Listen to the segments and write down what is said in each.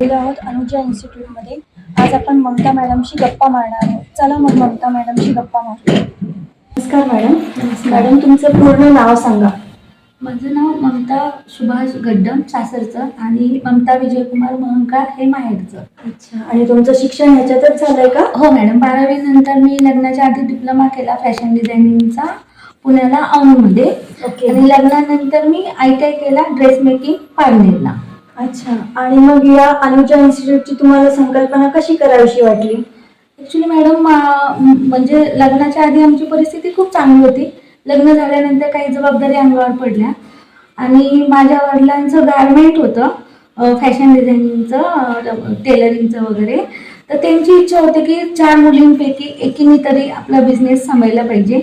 गेलो आहोत अनुजा इन्स्टिट्यूटमध्ये आज आपण ममता मॅडमशी गप्पा मारणार आहोत. चला मग ममता मॅडमशी गप्पा मारू. नमस्कार मॅडम. मॅडम तुमचं पूर्ण नाव सांगा. माझं नाव ममता सुभाष गड्डम सासरचं आणि ममता विजयकुमार महंकार हे माहेरचं. अच्छा आणि तुमचं शिक्षण ह्याच्यातच झालंय का? हो मॅडम बारावी नंतर मी लग्नाच्या आधी डिप्लोमा केला फॅशन डिझायनिंगचा पुण्याला औंधमध्ये आणि लग्नानंतर मी आय टी आय केला ड्रेस मेकिंग पारनेरला. अच्छा. आणि मग या अनुजा इन्स्टिट्यूटची तुम्हाला संकल्पना कशी करावीशी वाटली? ॲक्च्युली मॅडम मा- म्हणजे लग्नाच्या आधी आमची परिस्थिती खूप चांगली होती. लग्न झाल्यानंतर काही जबाबदारी अंगावर पडल्या. आणि माझ्या वडिलांचं गारमेंट होतं फॅशन डिझायनिंगचं टेलरिंगचं वगैरे. तर त्यांची इच्छा होती की चार मुलींपैकी एकीने तरी आपला बिझनेस सांभाळला पाहिजे.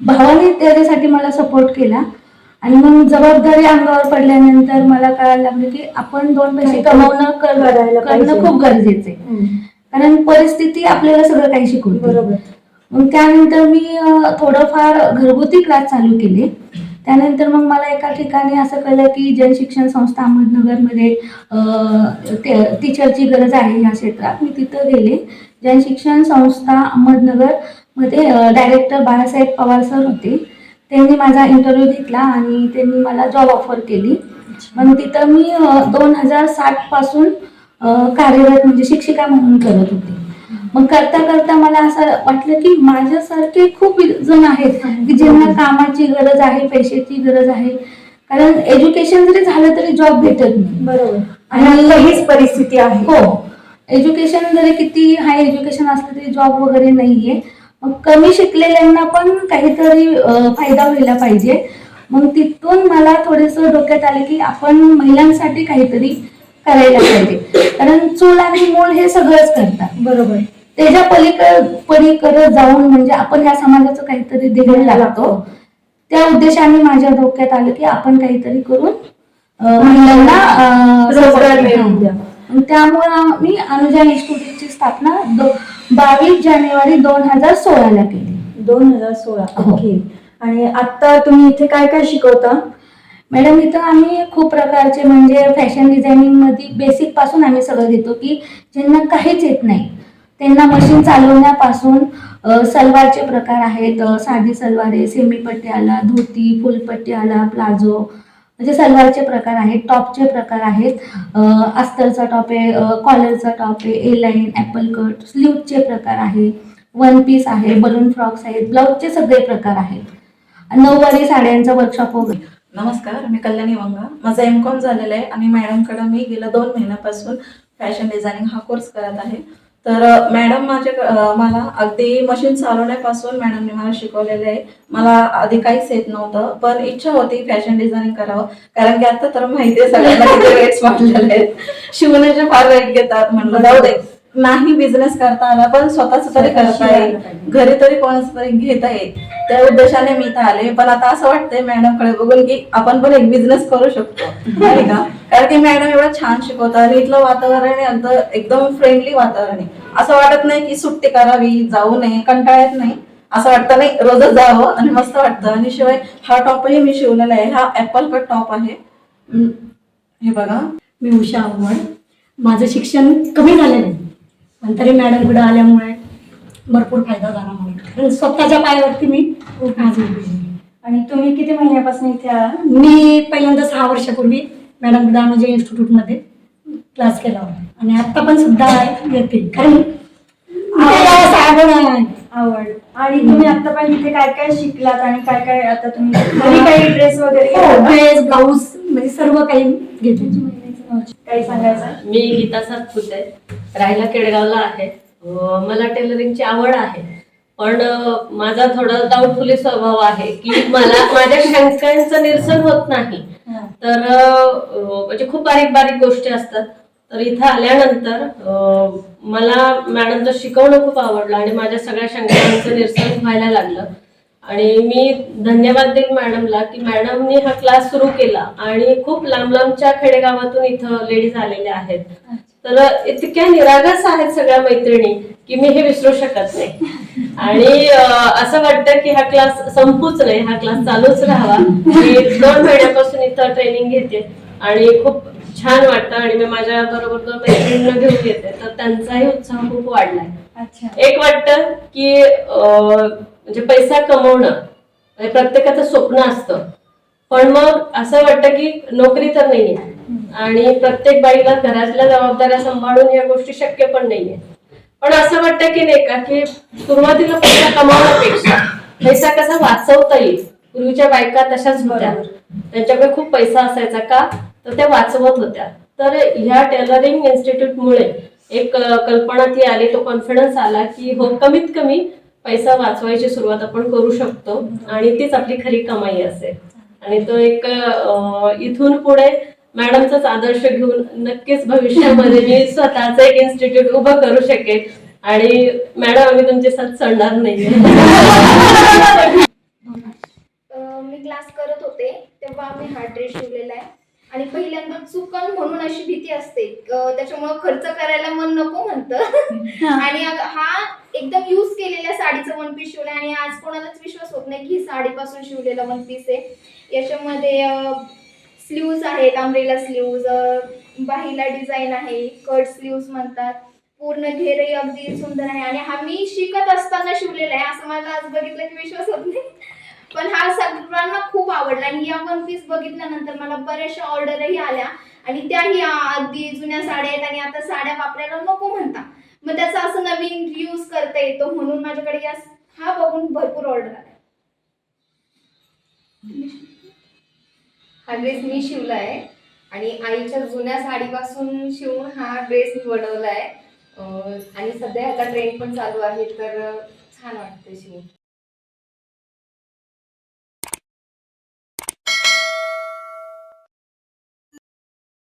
भावाने त्याच्यासाठी मला सपोर्ट केला. आणि मग जबाबदारी अंगावर पडल्यानंतर मला कळायला लागलं की आपण दोन पैसे कमवणं. करणं खूप गरजेचं आहे. कारण परिस्थिती आपल्याला सगळं काही शिकवते. बरोबर. मग त्यानंतर मी थोडंफार घरगुती क्लास चालू केले. त्यानंतर मग मला एका ठिकाणी असं कळलं की जनशिक्षण संस्था अहमदनगरमध्ये टीचरची गरज आहे या क्षेत्रात. मी तिथं गेले. जनशिक्षण संस्था अहमदनगरमध्ये डायरेक्टर बाळासाहेब पवार सर होते. त्यांनी माझा इंटरव्ह्यू घेतला आणि त्यांनी मला जॉब ऑफर केली. मग तिथं मी दोन हजार सात पासून कार्यरत म्हणजे शिक्षिका म्हणून करत होते. मग करता करता मला असं वाटलं की माझ्यासारखे खूप जण आहेत की ज्यांना कामाची गरज आहे पैशाची गरज आहे. कारण एज्युकेशन जरी झालं तरी जॉब भेटत नाही. बरोबर. आणि हीच परिस्थिती आहे. हो. एज्युकेशन जरी किती हाय एज्युकेशन असलं तरी जॉब वगैरे नाहीये. मग कमी शिकलेल्यांना पण काहीतरी फायदा व्हायला पाहिजे. मग तिथून मला थोडंसं डोक्यात आलं की आपण महिलांसाठी काहीतरी करायला पाहिजे. कारण चूल आणि मूल हे सगळंच करतात. बरोबर. त्याच्या पलीकड पलीकडे जाऊन म्हणजे आपण ह्या समाजाचं काहीतरी देणं लागतो. त्या उद्देशाने माझ्या डोक्यात आलं की आपण काहीतरी करून महिलांना रोजगार मिळवून द्या. त्यामुळं मी अनुजा इन्स्टिट्यूटची स्थापना बावीस जानेवारी दोन हजार सोळाला केली. दोन हजार सोळा. हो. ओके. आणि आता तुम्ही इथे काय काय शिकवता? मॅडम इथं आम्ही खूप प्रकारचे म्हणजे फॅशन डिझायनिंगमध्ये बेसिकपासून आम्ही सगळं घेतो की ज्यांना काहीच येत नाही त्यांना मशीन चालवण्यापासून अ, सलवारचे प्रकार आहेत अ, साधी सलवार आहे सेमी पट्टी आला धोती फुलपट्टी आला प्लाझो म्हणजे सलवारचे प्रकार आहेत टॉपचे प्रकार आहेत. अस्तरचा टॉप आहे कॉलरचा टॉप आहे ए लाईन ॲपल कट स्लीवचे प्रकार आहे. वन पीस आहे बलून फ्रॉक्स आहेत ब्लाऊजचे सगळे प्रकार आहेत. नऊवारी साड्यांचा वर्कशॉप वगैरे. नमस्कार मी कल्याणी वंगा. माझा एम कॉम झालेला आहे आणि मॅडमकडं मी गेल्या दोन महिन्यापासून फॅशन डिझायनिंग हा कोर्स करत आहे. तर मॅडम माझ्या मला अगदी मशीन चालवण्यापासून मॅडमने मला शिकवलेलं आहे. मला आधी काहीच येत नव्हतं पण इच्छा होती फॅशन डिझायनिंग करावं. कारण की आता तर माहिती आहे सगळ्यांना रेट्स वाढलेले आहेत. शिवण्याचे फार रेट घेतात म्हणलं जाऊ दे. नाही बिझनेस करता आला पण स्वतःच तरी करता येईल. घरी तरी कोणाचं तरी घेता येईल. त्या उद्देशाने मी इथं आले. पण आता असं वाटतंय मॅडमकडे बघून की आपण पण एक बिझनेस करू शकतो. नाही का? कारण की मॅडम एवढं छान शिकवतात आणि इथलं वातावरण आहे एकदम फ्रेंडली वातावरण आहे. असं वाटत नाही की सुट्टी करावी जाऊ नये कंटाळत नाही. असं वाटतं नाही रोजच जावं आणि मस्त वाटतं. आणि शिवाय हा टॉपही मी शिवलेला आहे. हा ऍपल कट टॉप आहे. हे बघा. मी उषा आव्हाड माझं शिक्षण कमी झालेलं आहे. पण तरी मॅडम मॅडमकडे आल्यामुळे भरपूर फायदा झाला मला. स्वतःच्या पायावरती मी आज आणि तुम्ही किती महिन्यापासून इथे मी पहिल्यांदा सहा वर्षापूर्वी मॅडमकडे अनुजय इन्स्टिट्यूटमध्ये क्लास केला होता. आणि आता पण सुद्धा येते. कारण आवड. आहे. आवड. आणि तुम्ही आता पण इथे काय काय शिकलात आणि काय काय आता तुम्ही घरी काही ड्रेस वगैरे हो? ड्रेस ब्लाऊज म्हणजे सर्व काही घेते. काही सांगायचं? मी गीता सातपुते. राहायला केडगावला आहे. मला टेलरिंगची आवड आहे. पण माझा थोडा डाऊटफुली स्वभाव आहे की मला माझ्या शंकांचं निरसन होत नाही. हा. तर म्हणजे खूप बारीक बारीक गोष्टी असतात. तर इथं आल्यानंतर मला मॅडमचं शिकवणं खूप आवडलं आणि माझ्या सगळ्या शंकांचं निरसन व्हायला लागलं. आणि मी धन्यवाद देईन मॅडमला की मॅडमनी हा क्लास सुरू केला आणि खूप लांब लांबच्या खेडेगावातून इथं लेडीज आलेल्या आहेत. तर इतक्या निरागस आहेत सगळ्या मैत्रिणी. की मी हे विसरू शकत नाही. आणि असं वाटतं की हा क्लास संपूच नाही हा क्लास चालूच राहावा. मी दोन महिन्यापासून इथं ट्रेनिंग घेते आणि खूप छान वाटतं आणि मी माझ्या बरोबर दोन मैत्रिणींना घेऊन येते तर त्यांचाही उत्साह खूप वाढलाय. एक वाटतं की म्हणजे पैसा कमवणं प्रत्येकाचं स्वप्न असतं. पण मग असं वाटतं की नोकरी तर नाहीये. आणि प्रत्येक बाईला घरातल्या जबाबदाऱ्या सांभाळून या गोष्टी शक्य पण नाहीये. पण असं वाटतं की नाही का की सुरुवातीला पैसा कमावण्यापेक्षा पैसा कसा वाचवता येईल? पूर्वीच्या बायका तशाच होत्या. त्यांच्याकडे खूप पैसा असायचा का? तर त्या वाचवत होत्या. तर ह्या टेलरिंग इन्स्टिट्यूटमुळे एक कल्पना ती आली तो कॉन्फिडन्स आला की हो कमीत कमी पैसा वाचवायची सुरुवात आपण करू शकतो. आणि तीच आपली खरी कमाई असेल. आणि तो एक इथून पुढे मॅडमचाच आदर्श घेऊन नक्कीच भविष्यामध्ये मी स्वतःच एक इन्स्टिट्यूट उभं करू शकेल आणि मॅडम आम्ही तुमचे साथ चढणार नाहीये. अं, मी क्लास करत होते तेव्हा मी हा ड्रेस शिवलेला आहे. आणि पहिल्यांदा चुकन म्हणून अशी भीती असते. त्याच्यामुळं खर्च करायला मन नको म्हणतं. आणि हा एकदम यूज केलेल्या साडीचं वन पीस शिवलं आणि आज कोणालाच विश्वास होत नाही की साडीपासून शिवलेला वन पीस आहे. याच्यामध्ये स्लीव्ज आहेत अम्ब्रेला स्लीव्ज बाहीला डिझाईन आहे कट स्लीव्ज म्हणतात. पूर्ण घेरही अगदी सुंदर आहे आणि हा मी शिकत असताना शिवलेला आहे असं मला आज बघितलं की विश्वास होत नाही. पण हा सगळ्यांना खूप आवडला आणि या वन पीस बघितल्यानंतर मला बऱ्याचशा ऑर्डरही आल्या आणि त्याही अगदी जुन्या साड्या आहेत आणि आता साड्या वापरायला नको म्हणता. मग त्याचा असं नवीन यूज करता येतो म्हणून माझ्याकडे या हा बघून भरपूर ऑर्डर आल्या. हा ड्रेस मी शिवला आहे आणि आईच्या जुन्या साडीपासून शिवून हा ड्रेस मी बनवला आहे आणि सध्या ह्याचा ट्रेंड पण चालू आहे तर छान वाटतं शिवून.